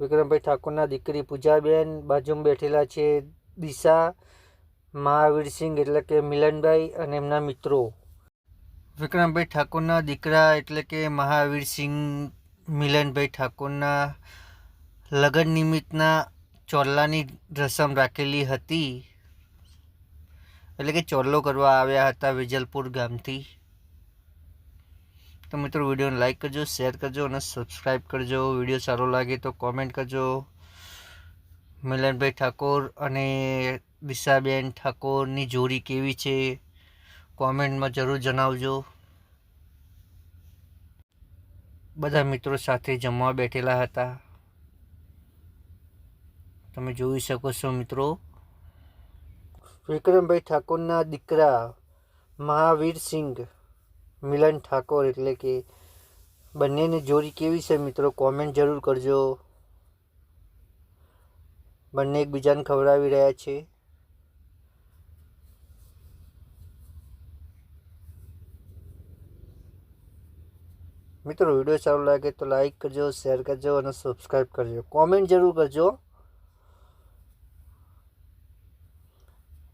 વિક્રમભાઈ ઠાકોરના દીકરી પૂજાબેન બાજુમાં બેઠેલા છે દિશા મહાવીરસિંહ એટલે કે મિલનભાઈ અને એમના મિત્રો. વિક્રમભાઈ ઠાકોરના દીકરા એટલે કે મહાવીરસિંહ મિલનભાઈ ઠાકોરના લગ્ન નિમિત્તના ચોરલાની રસમ રાખેલી હતી. એટલે કે ચોરલો કરવા આવ્યા હતા વેજલપુર ગામથી. તો મિત્રો, વિડીયોને લાઈક કરજો શેર કરજો અને સબસ્ક્રાઈબ કરજો. વીડિયો સારો લાગે તો કોમેન્ટ કરજો. મિલનભાઈ ઠાકોર અને દિશાબેન ઠાકોરની જોડી કેવી છે? કોમેન્ટમાં જરૂર જણાવજો. બધા મિત્રો સાથે જમવા બેઠેલા હતા. તમે જોઈ શકો છો મિત્રો. વિક્રમભાઈ ઠાકોરના દીકરા મહાવીરસિંહ મિલન ઠાકોર એટલે કે બંનેની જોડી કેવી છે મિત્રો? કોમેન્ટ જરૂર કરજો. બંને એકબીજાને ખવડાવી રહ્યા છે. મિત્રો, વીડિયો સારો લાગે તો લાઈક કરજો શેર કરજો અને સબસ્ક્રાઈબ કરજો. કોમેન્ટ જરૂર કરજો.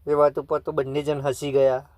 એ વાત ઉપર તો બંને જણ હસી ગયા.